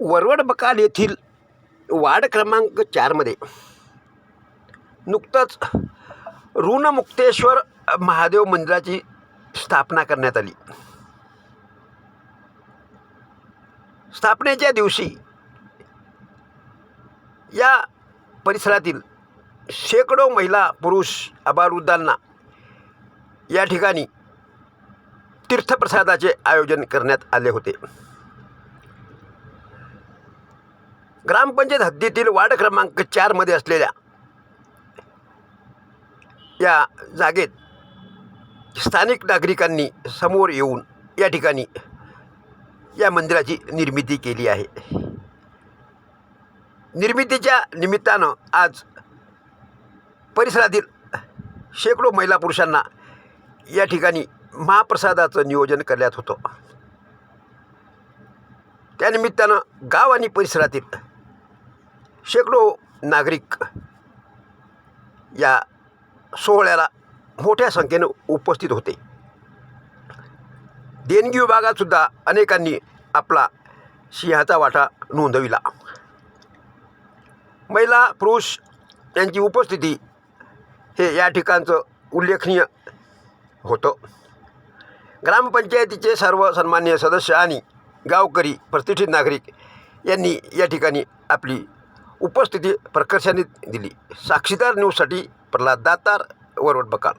वरवड बकाल येथील वार्ड क्रमांक चारमध्ये नुकतंच ऋणमुक्तेश्वर महादेव मंदिराची स्थापना करण्यात आली. स्थापनेच्या दिवशी या परिसरातील शेकडो महिला पुरुष अबावृद्धांना या ठिकाणी तीर्थप्रसादाचे आयोजन करण्यात आले होते. ग्रामपंचायत हद्दीतील वार्ड क्रमांक चारमध्ये असलेल्या या जागेत स्थानिक नागरिकांनी समोर येऊन या ठिकाणी या मंदिराची निर्मिती केली आहे. निर्मितीच्या निमित्तानं आज परिसरातील शेकडो महिला पुरुषांना या ठिकाणी महाप्रसादाचं नियोजन करण्यात होतं. त्यानिमित्तानं गाव आणि परिसरातील शेकडो नागरिक या सोहळ्याला मोठ्या संख्येनं उपस्थित होते. देणगी विभागातसुद्धा अनेकांनी आपला सिंहाचा वाटा नोंदविला. महिला पुरुष यांची उपस्थिती हे या ठिकाणचं उल्लेखनीय होतं. ग्रामपंचायतीचे सर्व सन्मान्य सदस्य आणि गावकरी प्रतिष्ठित नागरिक यांनी या ठिकाणी आपली उपस्थिती प्रकर्षाने दिली. साक्षीदार न्यूजसाठी प्रल्हाद दातार वरवट बकाल.